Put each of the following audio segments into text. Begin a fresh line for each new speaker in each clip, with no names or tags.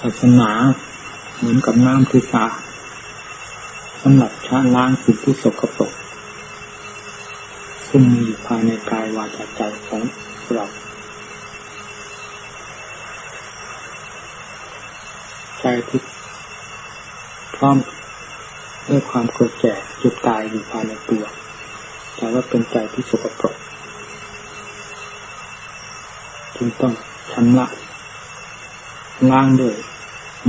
ศาสนาเหมือนกับน้ำที่สาสำหรับชาล้างสิ่งที่สกปรกซึ่งมีอยู่ภายในกายวาจาใจของเราใจที่พร้อมด้วยความเกิดแก่เจ็บตายอยู่ภายในตัวแต่ว่าเป็นใจที่สกปรกจึงต้องชำระ ล้างด้วย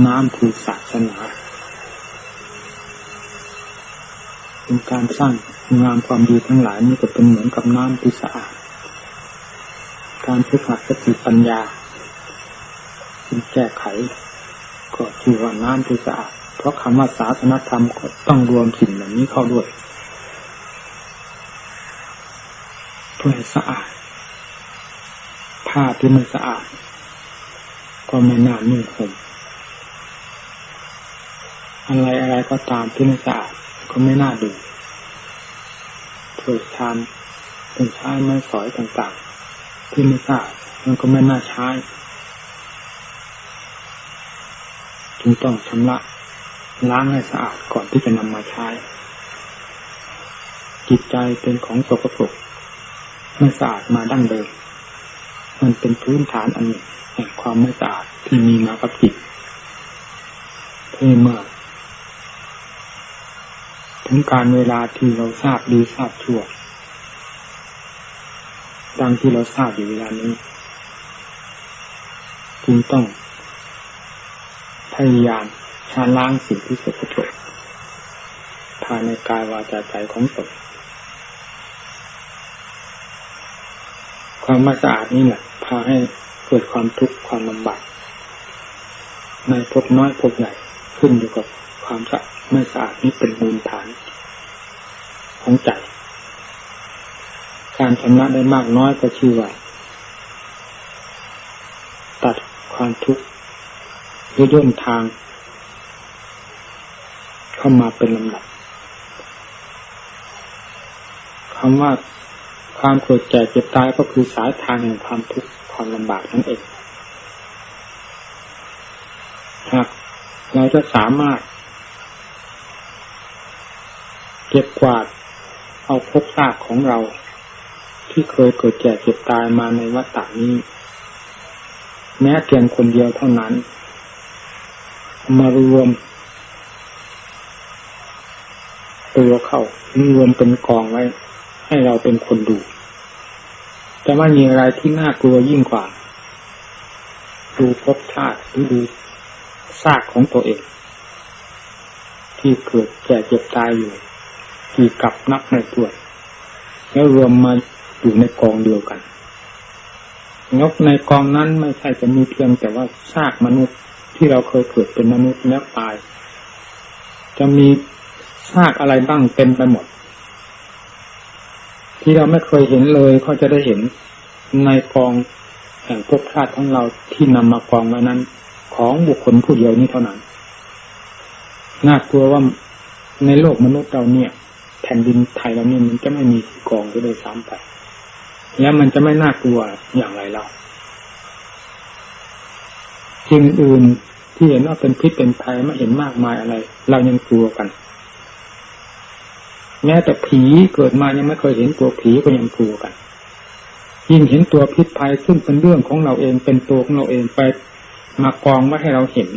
น้ำคือศาสนาเป็นการสร้างงามความดีทั้งหลายนี่ก็เป็นเหมือนกับน้ำที่สะอาด การฝึกหัดสติปัญญาเป็นแก้ไข ก็คือว่าน้ำที่สะอาด เพราะคำว่าศาสนธรรมก็ต้องรวมสิ่งเหล่านี้เข้าด้วยเพื่อให้สะอาด ผ้าที่ไม่สะอาด ก็ไม่น่านุ่งห่มอะไรอะไรก็ตามที่ไม่สะอาดก็ไม่น่าดูเถิดชามเป็นใช้ไม้สอยต่างๆ ที่ไม่สะอาดมันก็ไม่น่าใช้จึงต้องชำระล้างให้สะอาดก่อนที่จะนำมาใช้ จิตใจเป็นของสกปรกไม่สะอาดมาดั้งเดิม มันเป็นพื้นฐานอันแห่งความไม่สะอาดที่มีมากับจิตที่เมื่อถึงการเวลาที่เราทราบดีทราบชั่วดังที่เราทราบอยู่เวลานี้จึงต้องพยายามชาล้างสิ่งที่สกปรกภายในกายวาจาใจของตนความไม่สะอาดนี่แหละ พาให้เกิดความทุกข์ความลำบากในพบน้อยพบใหญ่ขึ้นอยู่กับความสะไม่สะอาดนี้เป็นมูลฐานของใจการชำระได้มากน้อยก็ชื่อว่าตัดความทุกข์หรือย่นทาง เข้ามาเป็นลำดับคำว่าความเกิดแก่เจ็บตายก็คือสายทางแห่งความทุกข์ ความลำบากนั่นเองหากเราจะสามารถ เก็บกวาดเอาพบซากของเรา ที่เคยเกิดแก่เจ็บตายมาในวัฏฏานี้ แม้เพียงคนเดียวเท่านั้น มารวม ตัวเข้ารวมเป็นกองไว้ ให้เราเป็นคนดู จะไม่มีอะไรที่น่ากลัวยิ่งกว่า ดูพบชาติหรือดูซากของตัวเอง ที่เกิดแก่เจ็บตายอยู่ กี่กับนับในตัวแล้วรวมมาอยู่ในกองเดียวกันงบในกองนั้นไม่ใช่จะมีเพียงแต่ว่าซากมนุษย์ที่เราเคยเกิดเป็นมนุษย์แล้วตาย จะมีซากอะไรบ้างเต็มไปหมด ที่เราไม่เคยเห็นเลยเขาจะได้เห็นในกองแห่งภพชาติของเราที่นำมากองไว้นั้น ของบุคคลผู้เดียวนี้เท่านั้น น่ากลัวว่าในโลกมนุษย์เราเนี่ย แผ่นดินไทยเราเนี่ยมันจะไม่มีกองก็เลยซ้ำไปแล้วมันจะไม่น่ากลัวอย่างไรเราสิ่งอื่นที่เห็นว่าเป็นพิษเป็นภัยไม่เห็นมากมายอะไร เรายังกลัวกัน แม้แต่ผีเกิดมายังไม่เคยเห็นตัวผีก็ยังกลัวกันยิ่งเห็นตัวพิษภัยซึ่งเป็นเรื่องของเราเองเป็นตัวของเราเองไปมากองไว้ให้เราเห็น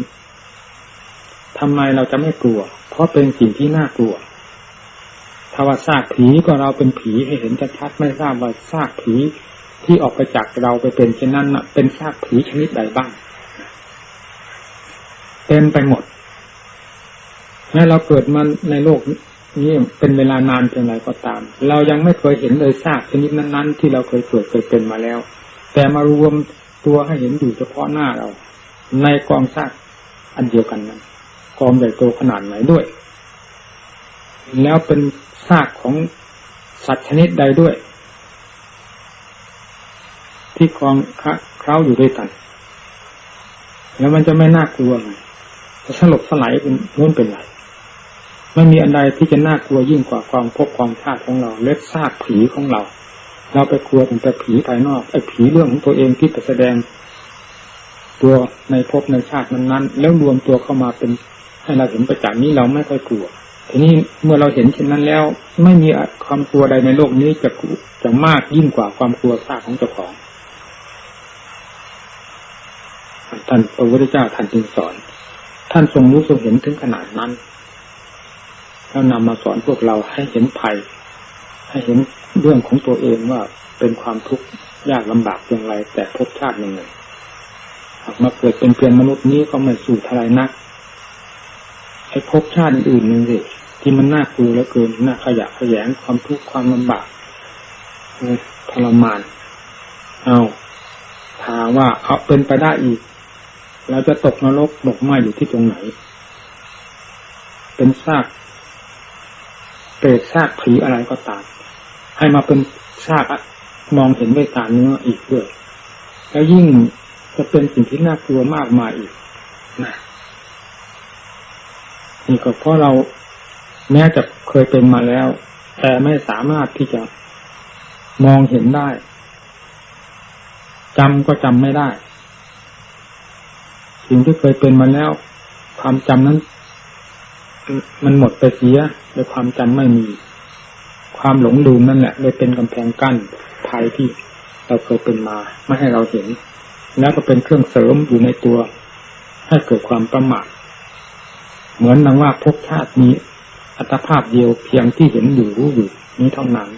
ทำไมเราจะไม่กลัว เพราะเป็นสิ่งที่น่ากลัวถ้าว่าซากผีก็เราเป็นผีให้เห็นชัดๆไม่ทราบว่าซากผีที่ออกไปจากเราไปเป็นเช่นนั้นเป็นซากผีชนิดใดบ้างเต็มไปหมดแม้เราเกิดมาในโลก นี้เป็นเวลานานเพียงไรก็ตาม เรายังไม่เคยเห็นเลยซากชนิดนั้น ๆ ที่เราเคยเกิดเคยเป็นมาแล้ว แต่มารวมตัวให้เห็นอยู่เฉพาะหน้าเรา ในกองซากอันเดียวกันนั้นกองใหญ่โตขนาดไหนด้วย แล้วเป็นซากของสัตว์ชนิดใดด้วย ที่คลองเคล้าอยู่ด้วยกัน แล้วมันจะไม่น่ากลัวไงจะสลบสลายเป็นนู้นเป็นไร ไม่มีอันใดที่จะน่ากลัวยิ่งกว่าความพบความชาติของเราเล็กซากผีของเรา เราไปกลัวแต่ผีภายนอกไอ้ผีเรื่องของตัวเองที่แสดง ตัวในภพในชาตินั้นๆ แล้วรวมตัวเข้ามาเป็นให้เราเห็นประจักษ์นี้เราไม่ค่อยกลัวทีนี้เมื่อเราเห็นเช่นนั้นแล้ว ไม่มีความกลัวใดในโลกนี้จะจะมากยิ่งกว่าความกลัวซากของเจ้าของท่านพระพุทธเจ้าท่านจึงสอน ท่านทรงรู้ทรงเห็นถึงขนาดนั้น แล้วนำมาสอนพวกเราให้เห็นภัย ให้เห็นเรื่องของตัวเองว่าเป็นความทุกข์ยากลำบากอย่างไรแต่ภพชาติหนึ่งหากมาเกิดเป็นเพียงมนุษย์นี้ก็ไม่สู่ทลายนักไอ้ภพชาติอื่นหนึ่งสิที่มันน่ากลัวเหลือเกินน่าขยะขยงความทุกข์ความลำบากทรมาน เอาถามว่าเอาเป็นไปได้อีก เราจะตกนรกหมกไหมอยู่ที่ตรงไหน เป็นซาก เปรตซากผีอะไรก็ตาม ให้มาเป็นซากมองเห็นด้วยตาเนื้ออีกด้วยแล้วยิ่งจะเป็นสิ่งที่น่ากลัวมากมายอีกนะนี่ก็เพราะเราแม้จะเคยเป็นมาแล้ว แต่ไม่สามารถที่จะมองเห็นได้จำก็จำไม่ได้ สิ่งที่เคยเป็นมาแล้ว ความจำนั้น มันหมดไปเสียโดยความจำไม่มี ความหลงลืมนั่นแหละเลยเป็นกำแพงกั้นภัยที่เราเคยเป็นมาไม่ให้เราเห็น แล้วก็เป็นเครื่องเสริมอยู่ในตัว ให้เกิดความประมาทเหมือนนังว่าภพชาตินี้ อัตภาพเดียวเพียงที่เห็นอยู่รู้อยู่นี้เท่านั้น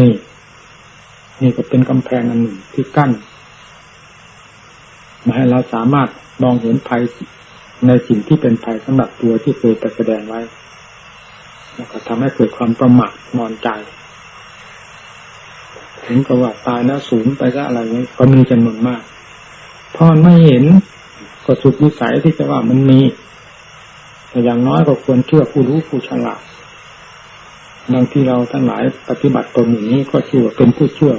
นี่ นี่ก็เป็นกำแพงอันหนึ่งที่กั้นไมาให้เราสามารถมองเห็นภัย ในสิ่งที่เป็นภัยสำหรับตัวที่เคยไปแสดงไว้ แล้วก็ทำให้เกิดความประมาทนอนใจ ถึงกับว่าตายแล้วสูญไปก็อะไรนี้ก็มีจำนวนมากพราะมันไม่เห็นก็สุดวิสัยที่จะว่ามันมีแต่อย่างน้อยก็ควรเชื่อผู้รู้ผู้ฉลาดบางที่เราทั้งหลายปฏิบัติตนอย่างนี้ก็ชื่อว่าเป็นผู้เชื่อ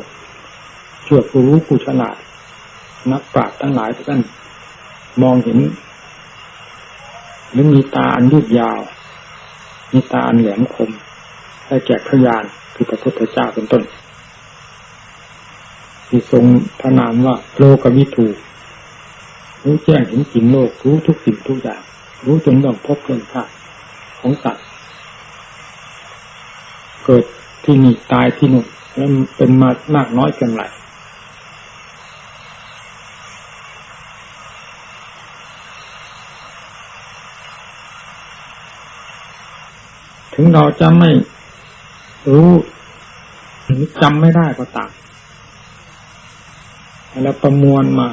เชื่อผู้รู้ผู้ฉลาด นักปราชญ์ทั้งหลายท่านมองเห็น หรือมีตาอันยืดยาว มีตาอันแหลมคม ได้แก่พยานคือพระพุทธเจ้าเป็นต้น ที่ทรงพระนามว่าโลกวิถูรู้แจ้งเห็นจริงโลกรู้ทุกสิ่งทุกอย่าง รู้จนต้องพบเรื่องชาติของสัตว์เกิดที่นี่ตายที่นู่นแล้วเป็นมามากน้อยเพียงไร งเราจะไม่รู้หรือจำไม่ได้ก็ตามแล้วประมวลมา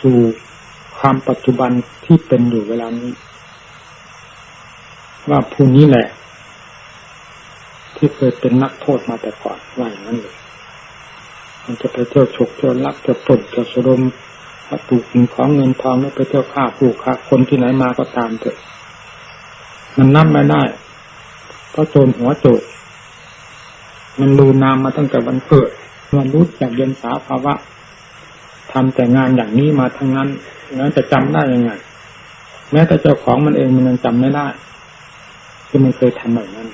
สู่ความปัจจุบันที่เป็นอยู่เวลานี้ ว่าผู้นี้แหละ ที่เคยเป็นนักโทษมาแต่ก่อนว่าอย่างนั้นเลยมันจะไปเที่ยวฉกเที่ยวลักเที่ยวปล้นเที่ยวสะดมวัตถุสิ่งของเงินทองแล้วไปเที่ยวฆ่าผู้ฆ่าคนที่ไหนมาก็ตามเถอะ มันนับไม่ได้ เพราะโจรหัวโจรมันลืนามมาตั้งแต่วันเกิดมันรู้จากเรียนสาภาวะทำแต่งานอย่างนี้มาทั้งนั้นแล้วจะจำได้ยังไง แม้แต่เจ้าของมันเองมันยังจำไม่ได้คือมันเคยทำแบบนั้น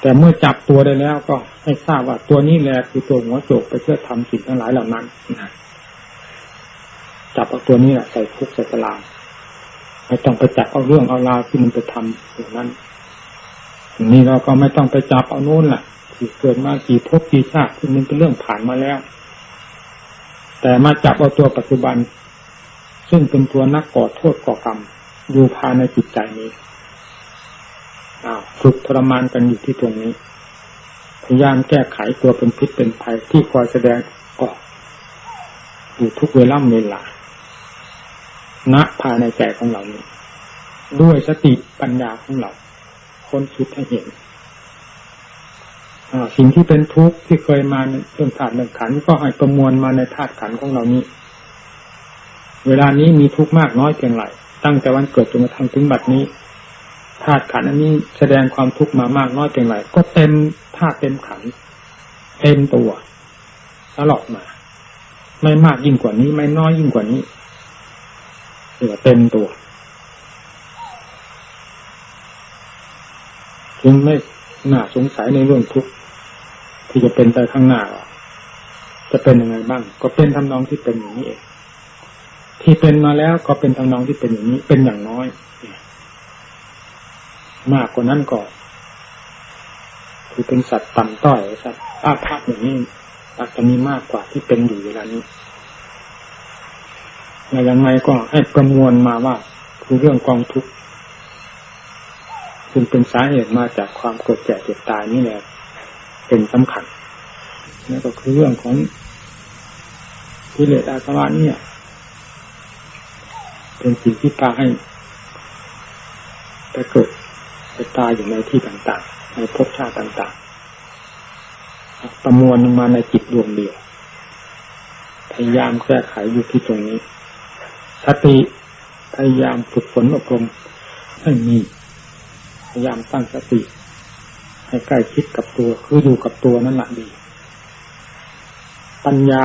แต่เมื่อจับตัวได้แล้วก็ให้ทราบว่าตัวนี้แหละคือตัวหัวโจกไปเพื่อทำสิ่งทั้งหลายเหล่านั้นจับเอาตัวนี้แหละใส่คุกใส่ตาราง ไม่ต้องไปจับเอาเรื่องเอาราวที่มันไปทำอย่างนั้นนี่เราก็ไม่ต้องไปจับเอาโน่นแหละที่เกิดมากี่ภพกี่ชาติที่มันเป็นเรื่องผ่านมาแล้ว แต่มาจับเอาตัวปัจจุบัน ซึ่งเป็นตัวนักก่อโทษก่อกรรมอยู่ภายในจิตใจนี้อ้าวฝึกทรมานกันอยู่ที่ตรงนี้พยายามแก้ไขตัวเป็นพิษเป็นภัยที่คอยแสดงออกอยู่ทุกเวลาเวลา ณภายในใจของเรานี้ ด้วยสติปัญญาของเราคนคิดให้เห็นสิ่งที่เป็นทุกข์ที่เคยมาในเรื่องธาตุเรื่องขันก็ให้ประมวลมาในธาตุขันของเรานี้ เวลานี้มีทุกข์มากน้อยเพียงไรตั้งแต่วันเกิดจนกระทั่งถึงบัดนี้ธาตุขันอันนี้แสดงความทุกข์มามากน้อยเพียงไรก็เต็มธาตุเต็มขันเต็มตัวตลอดมา ไม่มากยิ่งกว่านี้ ไม่น้อยยิ่งกว่านี้ เหลือเต็มตัวจึงไม่น่าสงสัยในเรื่องทุกข์ที่จะเป็นไปข้างหน้าจะเป็นยังไงบ้าง ก็เป็นทำนองที่เป็นอย่างนี้เองที่เป็นมาแล้วก็เป็นทำนองที่เป็นอย่างนี้ เป็นอย่างน้อยมากกว่านั้นก็คือเป็นสัตว์ต่ำต้อยสัตว์อาภัพอย่างนี้อาจจะมีมากกว่าที่เป็นอยู่เวลานี้ ในยังไงก็ให้ประมวลมาว่าคือเรื่องกองทุกข์ซึ่งเป็นสาเหตุมาจากความเกิดแก่เจ็บตายนี่แหละเป็นสำคัญนั่นก็คือเรื่องของกิเลสอาสวะเนี่ย เป็นสิ่งที่พาให้ไปเกิดไปตายอยู่ในที่ต่างๆ ในภพชาติต่างๆ ประมวลลงมาในจิตดวงเดียว พยายามแก้ไขอยู่ที่ตรงนี้ สติพยายามฝึกฝนอบรมให้มี พยายามตั้งสติ ให้ใกล้ชิดกับตัว คืออยู่กับตัวนั่นแหละดี ปัญญา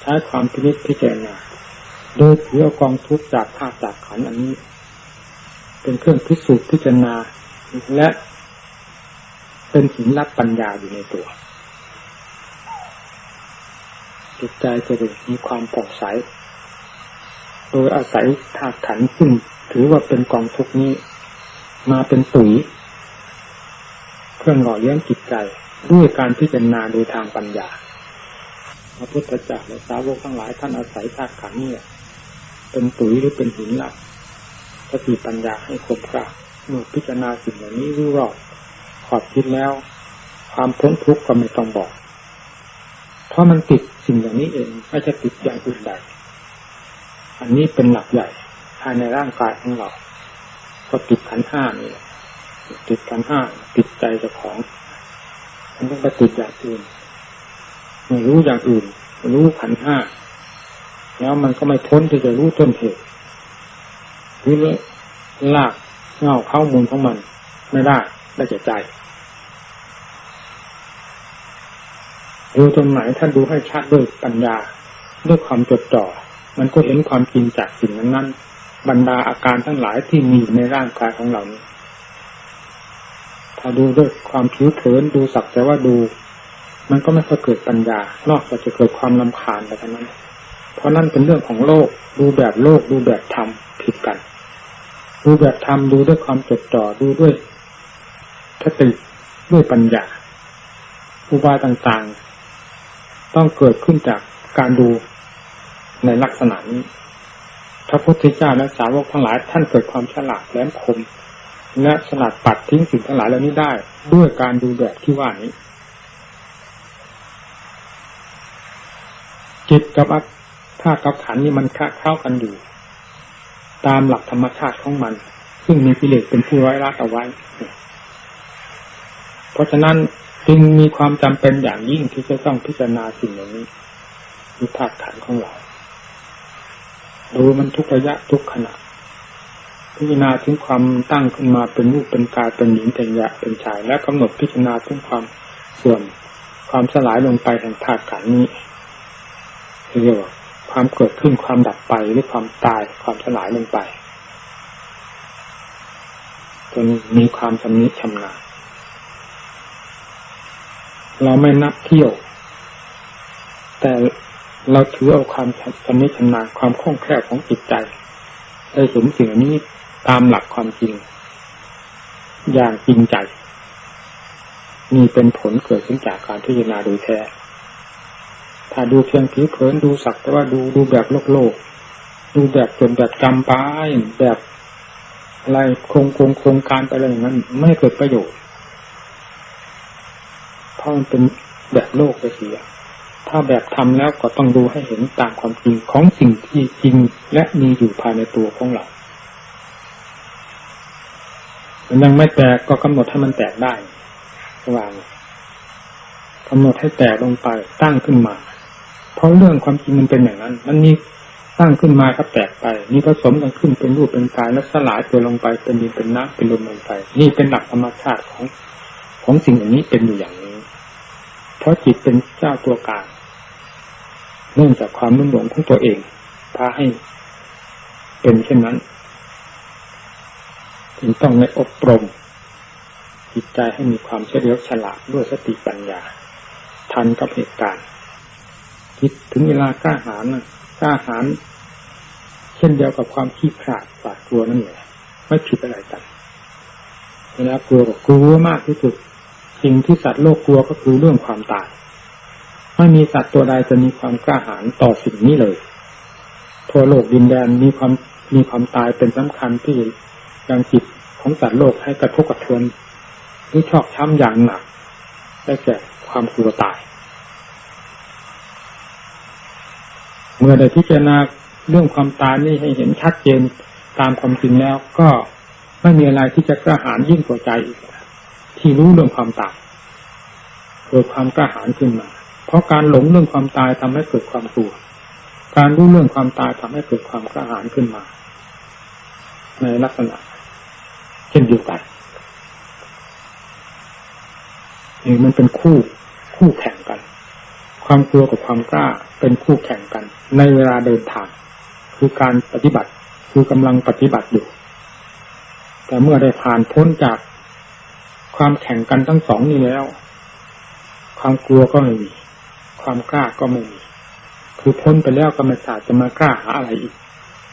ใช้ความพิจิตพิจารณาโดยถือเอากองทุกจากธาตุจากขันธ์อันนี้ เป็นเครื่องพิสูจน์พิจารณาและเป็นหินรับปัญญาอยู่ในตัว จิตใจจะได้มีความผ่องใส โดยอาศัยธาตุขันธ์ซึ่งถือว่าเป็นกองทุกนี้ มาเป็นปุ๋ยเครื่องหล่อเลี้ยงจิตใจด้วยการพิจารณาโดยทางปัญญาพระพุทธเจ้าและสาวกทั้งหลายท่านอาศัยธาตุขันธ์นี่เป็นปุ๋ยหรือเป็นหินหลักสติปัญญาให้ครบครันเมื่อพิจารณาสิ่งเหล่านี้รู้รอบขอบคิดแล้ว ความพ้นทุกข์ก็ไม่ต้องบอก เพราะมันติดสิ่งอย่างนี้เองไม่ใช่ติดอย่างอื่นใด อันนี้เป็นหลักใหญ่ภายในร่างกายของเรา ก็ติดขันห้านี่ติดขันห้าติดใจเจ้าของมันต้องไปติดอย่างอื่นไม่รู้อย่างอื่น รู้ขันห้าแล้วมันก็ไม่พ้นที่จะรู้ต้นเหตุหรือลากเงาเข้ามูลของมัน ไม่ได้ได้ใจใจดูตรงไหนท่านดูให้ชัดด้วยปัญญาด้วยความจดจ่อ มันก็เห็นความจริงจากสิ่งนั้นนั้นบรรดาอาการทั้งหลายที่มีในร่างกายของเรานี้ถ้าดูด้วยความผิวเผินดูสักแต่ว่าดู มันก็ไม่ค่อยเกิดปัญญา นอกจากจะเกิดความลำคาญไปเท่นั้น เพราะนั่นเป็นเรื่องของโลก ดูแบบโลก ดูแบบธรรมผิดกัน ดูแบบธรรมดูด้วยความจดจ่อดูด้วยสติด้วยปัญญาอุบายต่างๆ ต้องเกิดขึ้นจากการดู ในลักษณะนี้ พระพุทธเจ้าและสาวกทั้งหลายท่านเกิดความฉลาดแหลมคม และสลัดปัดทิ้งสิ่งทั้งหลายเหล่านี้ได้ ด้วยการดูแบบที่ว่านี้ จิตกับธาตุกับขันนี่มันคาเข้ากันอยู่ ตามหลักธรรมชาติของมัน ซึ่งมีกิเลสเป็นผู้ร้อยรัดเอาไว้ เพราะฉะนั้นจึงมีความจำเป็นอย่างยิ่งที่จะต้องพิจารณาสิ่งเหล่านี้มีธาตุขันของเรา ดูมันทุกระยะทุกขณะพิจารณาถึงความตั้งขึ้นมาเป็นรูปเป็นกายเป็นหญิงเป็นยะเป็นชาย และกำหนดพิจารณาถึงความเสื่อมความสลายลงไปแห่งธาตุขันนี้เรียกว่าความเกิดขึ้นความดับไปหรือความตายความสลายลงไปจนมีความชำนิชำนาญเราไม่นับเที่ยว แต่ เราถือเอาความชำนิชำนาญความคล่องแคล่วของจิตใจได้เห็นสิ่งนี้ตามหลักความจริง อย่างจริงใจมีเป็นผลเกิดขึ้นจากการพิจารณาโดยแท้ ถ้าดูเพียงผิวเผินดูสักแต่ว่าดูดูแบบโลกโลก ดูแบบจนแบบจำป้ายแบบอะไรโครงโครงโครงการไปอะไรอย่างนั้น ไม่เกิดประโยชน์เพราะมันเป็นแบบโลกไปเสีย ถ้าแบบทำแล้วก็ต้องดูให้เห็นตามความจริงของสิ่งที่จริงและมีอยู่ภายในตัวของเรามันยังไม่แตกก็กำหนดให้มันแตกได้วางกำหนดให้แตกลงไปตั้งขึ้นมา เพราะเรื่องความจริงมันเป็นอย่างนั้น มันมีสร้างขึ้นมาก็แตกไปมีผสมกันขึ้นเป็นรูปเป็นกายแล้วสลายตัวลงไปเป็นดินเป็นน้ำเป็นลมลงไป นี่เป็นหลักธรรมชาติของของสิ่งอย่างนี้เป็นอยู่อย่างนี้ เพราะจิตเป็นเจ้าตัวกลาง เนื่องจากความนุ่มหลงของตัวเองพาให้เป็นเช่นนั้นจึงต้องในอบรม จิตใจให้มีความเฉลียวฉลาดด้วยสติปัญญา ทันกับเหตุการณ์ผิดถึงเวลากล้าหาญน่ะกล้าหาญเช่นเดียวกับความขี้ขลาดหวาดกลัวนั่นแหละไม่ผิดอะไรกันเวลากลัวก็กลัวมากที่สุดสิ่งที่สัตว์โลกกลัวก็คือเรื่องความตาย ไม่มีสัตว์ตัวใดจะมีความกล้าหาญต่อสิ่งนี้เลย ทั่วโลกดินแดนมีความมีความตายเป็นสำคัญที่ยังจิตของสัตว์โลกให้กระทบกระเทือนหรือชอกช้ำอย่างหนักได้แก่ความกลัวตาย เมื่อได้พิจารณาเรื่องความตายนี่ให้เห็นชัดเจนตามความจริงแล้วก็ไม่มีอะไรที่จะกระหายยิ่งกว่าใจอีก ที่รู้เรื่องความตายเกิดความกระหายขึ้นมา เพราะการหลงเรื่องความตายทำให้เกิดความกลัว การรู้เรื่องความตายทำให้เกิดความกระหายขึ้นมา ในลักษณะ เช่นเดียวกันนี่มันเป็นคู่คู่แข่งกัน ความกลัวกับความกล้าเป็นคู่แข่งกัน ในเวลาเดินทาง คือการปฏิบัติคือกำลังปฏิบัติอยู่ แต่เมื่อได้ผ่านพ้นจากความแข่งกันทั้งสองนี้แล้ว ความกลัวก็ไม่มี ความกล้าก็ไม่มีคือพ้นไปแล้วก็ไม่อาจจะมากล้าหาอะไรอีก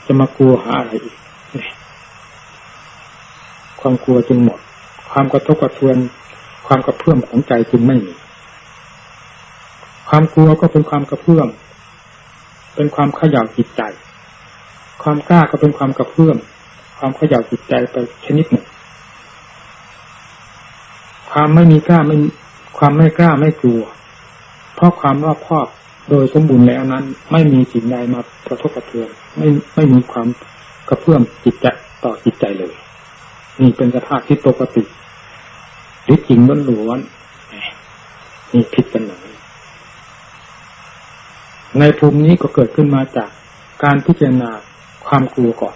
จะมากลัวหาอะไรอีกความกลัวจึงหมด ความกระทบกระเทือน ความกระเพื่อมของใจจึงไม่มี ความกลัวก็เป็นความกระเพื่อม เป็นความขย่าจิตใจ ความกล้าก็เป็นความกระเพื่อม ความขย่าจิตใจไปชนิดหนึ่ง ความไม่มีกล้าไม่ ความไม่กล้าไม่กลัว เพราะความรอบครอบโดยสมบูรณ์แล้วนั้น ไม่มีสิ่งใดมากระทบกระเทือนไม่ไม่มีความกระเพื่อมจิตใจต่อจิตใจเลยนี่เป็นสภาพที่ปกติหรือจริงล้วนๆนี่ผิดกันหนึ่งในภูมินี้ก็เกิดขึ้นมาจากการพิจารณาความกลัวก่อน